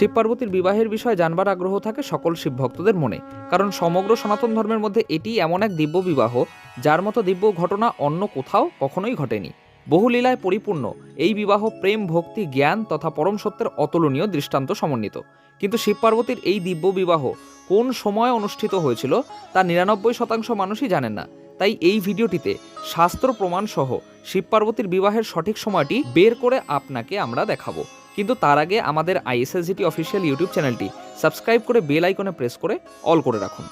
শিব পার্বতীর বিবাহের বিষয়ে জানবার আগ্রহ থাকে সকল শিব ভক্তদের মনে, কারণ সমগ্র সনাতন ধর্মের মধ্যে এটি এমন এক দিব্য বিবাহ, যার মতো দিব্য ঘটনা অন্য কোথাও কখনোই ঘটেনি। বহু লীলায় পরিপূর্ণ, এই বিবাহ প্রেম, ভক্তি, জ্ঞান তথা পরম সত্যের অতুলনীয় দৃষ্টান্ত সমন্বিত। কিন্তু শিব পার্বতীর এই দিব্য বিবাহ কোন সময় অনুষ্ঠিত হয়েছিল, তা নিরানব্বই শতাংশ মানুষই জানেন না। তাই এই ভিডিওটিতে শাস্ত্র প্রমাণ সহ শিব পার্বতীর বিবাহের সঠিক সময়টি বের করে আপনাকে আমরা দেখাবো। কিন্তু তার আগে আমাদের আইএসএসজিটি অফিসিয়াল ইউটিউব চ্যানেলটি সাবস্ক্রাইব করে বেল আইকনে প্রেস করে অল করে রাখুন।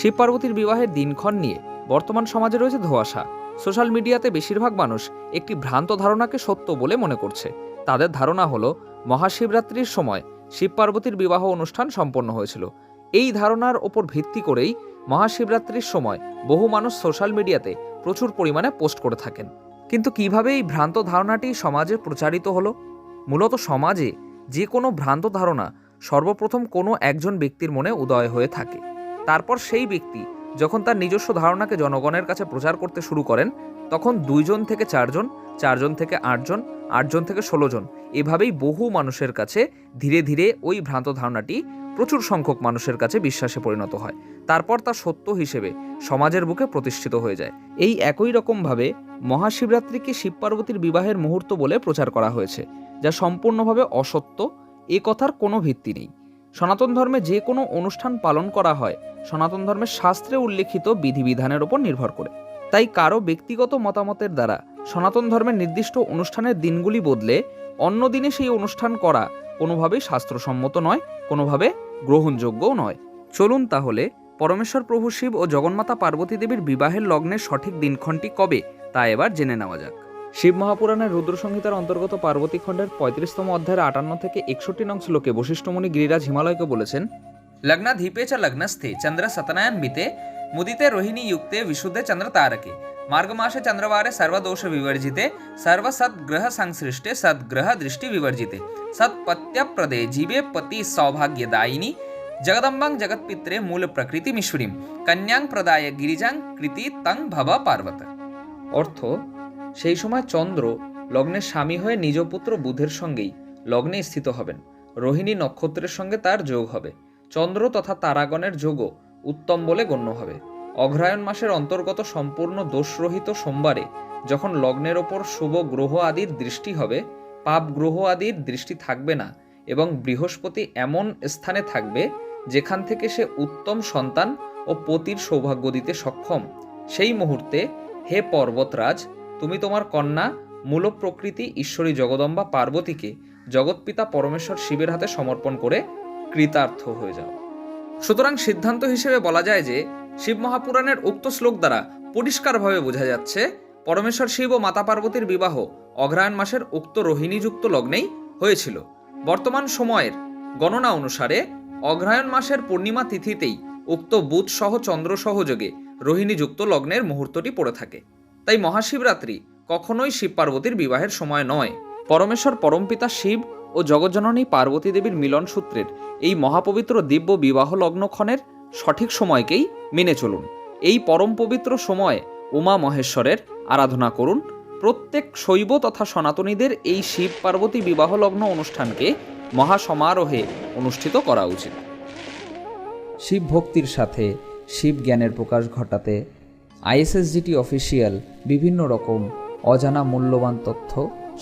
শিব পার্বতীর বিবাহের দিনক্ষণ নিয়ে বর্তমান সমাজে রয়েছে ধোঁয়াশা। সোশ্যাল মিডিয়াতে বেশিরভাগ মানুষ একটি ভ্রান্ত ধারণাকে সত্য বলে মনে করছে। তাদের ধারণা হলো, মহাশিবরাত্রির সময় শিব পার্বতীর বিবাহ অনুষ্ঠান সম্পন্ন হয়েছিল। এই ধারণার ওপর ভিত্তি করেই মহাশিবরাত্রির সময় বহু মানুষ সোশ্যাল মিডিয়াতে প্রচুর পরিমাণে পোস্ট করে থাকেন। কিন্তু কীভাবে এই ভ্রান্ত ধারণাটি সমাজে প্রচারিত হলো? মূলত সমাজে যে কোনো ভ্রান্ত ধারণা সর্বপ্রথম কোনো একজন ব্যক্তির মনে উদয় হয়ে থাকে। তারপর সেই ব্যক্তি যখন তার নিজস্ব ধারণাকে জনগণের কাছে প্রচার করতে শুরু করেন, তখন দুইজন থেকে চারজন চারজন থেকে আটজন আটজন থেকে ষোলো জন, এভাবেই বহু মানুষের কাছে ধীরে ধীরে ওই ভ্রান্ত ধারণাটি প্রচুর সংখ্যক মানুষের কাছে বিশ্বাসে পরিণত হয়। তারপর তা সত্য হিসেবে সমাজের বুকে প্রতিষ্ঠিত হয়ে যায়। এই একই রকমভাবে মহাশিবরাত্রিকে শিব পার্বতীর বিবাহের মুহূর্ত বলে প্রচার করা হয়েছে, যা সম্পূর্ণভাবে অসত্য, এ কথার কোনো ভিত্তি নেই। সনাতন ধর্মে যে কোনো অনুষ্ঠান পালন করা হয় সনাতন ধর্মের শাস্ত্রে উল্লেখিত বিধিবিধানের ওপর নির্ভর করে। তাই কারও ব্যক্তিগত মতামতের দ্বারা সনাতন ধর্মের নির্দিষ্ট অনুষ্ঠানের দিনগুলি বদলে অন্য দিনে সেই অনুষ্ঠান করা কোনোভাবেই শাস্ত্রসম্মত নয়, কোনোভাবে গ্রহণযোগ্যও নয়। চলুন তাহলে পরমেশ্বর প্রভু শিব ও জগন্মাতা পার্বতী দেবীর বিবাহের লগ্নের সঠিক দিনক্ষণটি কবে, তা এবার জেনে নেওয়া যাক। শিব মহাপুরাণের রুদ্র সংহিতার অন্তর্গত পার্বতী খণ্ডের পঁয়ত্রিশতম অধ্যায়ের আটান্ন থেকে একষট্টি নং শ্লোকে বশিষ্ঠমণি গিরিরাজ হিমালয়কে বলেছেন लग्नाधीपे च लग्नस्थे चंद्र सतनयन्विते मुदिते रोहिणी युक्ते विशुद्धे चंद्र तारके मार्गमासे चंद्रवारे सर्वदोष विवर्जिते सर्वसद्ग्रह संसृष्टे सद्ग्रह दृष्टि विवर्जिते सत्पत्यप्रदे जीवे पति सौभाग्यदायिनी जगदम्बां जगत्पित्रे मूल प्रकृतिमीश्वरीं कन्यां प्रदाय गिरिजां কৃতি তং ভব পার্বত অর্থ সেই সময় চন্দ্র লগ্নের স্বামী হয়ে নিজ পুত্র বুধের সঙ্গেই লগ্নে স্থিত হবেন রোহিণী নক্ষত্রের সঙ্গে তার যোগ হবে চন্দ্র তথা তারাগণের যোগও উত্তম বলে গণ্য হবে। অঘ্রায়ণ মাসের অন্তর্গত সম্পূর্ণ দোষরহিত সোমবারে যখন লগ্নের ওপর শুভ গ্রহ আদির দৃষ্টি হবে, পাপ গ্রহ আদির দৃষ্টি থাকবে না এবং বৃহস্পতি এমন স্থানে থাকবে যেখান থেকে সে উত্তম সন্তান ও পতির সৌভাগ্য দিতে সক্ষম। সেই মুহূর্তে, হে পর্বতরাজ, তুমি তোমার কন্যা মূল প্রকৃতি ঈশ্বরী জগদম্বা পার্বতীকে জগৎপিতা পরমেশ্বর শিবের হাতে সমর্পণ করে কৃতার্থ হয়ে যাও। সুতরাং সিদ্ধান্ত হিসেবে বলা যায় যে, শিব মহাপুরাণের উক্ত শ্লোক দ্বারা পরিষ্কারভাবে বোঝা যাচ্ছে, পরমেশ্বর শিব ও মাতা পার্বতীর বিবাহ অগ্রহায়ণ মাসের উক্ত রোহিণীযুক্ত লগ্নেই হয়েছিল। বর্তমান সময়ের গণনা অনুসারে অগ্রহায়ণ মাসের পূর্ণিমা তিথিতেই উক্ত বুধ সহ চন্দ্র সহযোগে রোহিণীযুক্ত লগ্নের মুহূর্তটি পড়ে থাকে। তাই মহাশিবরাত্রি কখনোই শিব পার্বতীর বিবাহের সময় নয়। পরমেশ্বর পরমপিতা শিব ও জগজ্জননী পার্বতী দেবীর মিলন সূত্রের এই মহাপবিত্র দিব্য বিবাহ লগ্নক্ষণের সঠিক সময়কেই মেনে চলুন। এই পরম পবিত্র সময়ে উমা মহেশ্বরের আরাধনা করুন। প্রত্যেক শৈব তথা সনাতনীদের এই শিব পার্বতী বিবাহ লগ্ন অনুষ্ঠানকে মহাসমারোহে অনুষ্ঠিত করা উচিত। শিব ভক্তির সাথে শিব জ্ঞানের প্রকাশ ঘটাতে আইএসএসজিটি অফিসিয়াল বিভিন্ন রকম অজানা মূল্যবান তথ্য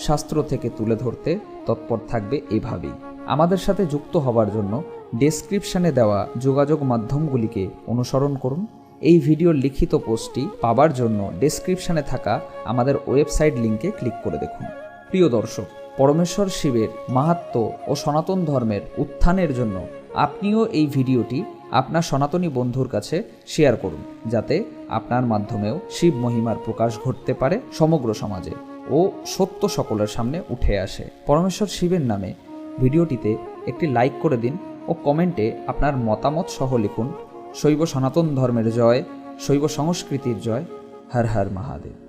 শাস্ত্র থেকে তুলে ধরতে তৎপর থাকবে এভাবেই। আমাদের সাথে যুক্ত হবার জন্য ডেসক্রিপশানে দেওয়া যোগাযোগ মাধ্যমগুলিকে অনুসরণ করুন। এই ভিডিওর লিখিত পোস্টটি পাবার জন্য ডেসক্রিপশানে থাকা আমাদের ওয়েবসাইট লিঙ্কে ক্লিক করে দেখুন। প্রিয় দর্শক, পরমেশ্বর শিবের মাহাত্ম ও সনাতন ধর্মের উত্থানের জন্য আপনিও এই ভিডিওটি আপনার সনাতনী বন্ধুর কাছে শেয়ার করুন, যাতে আপনার মাধ্যমেও শিব মহিমার প্রকাশ ঘটতে পারে সমগ্র সমাজে। ও সত্য সকলের সামনে উঠে আসে। পরমেশ্বর শিবের নামে ভিডিওটিতে একটি লাইক করে দিন ও কমেন্টে আপনার মতামত সহ লিখুন। শৈব সনাতন ধর্মের জয়, শৈব সংস্কৃতির জয়, হর হর মহাদেব।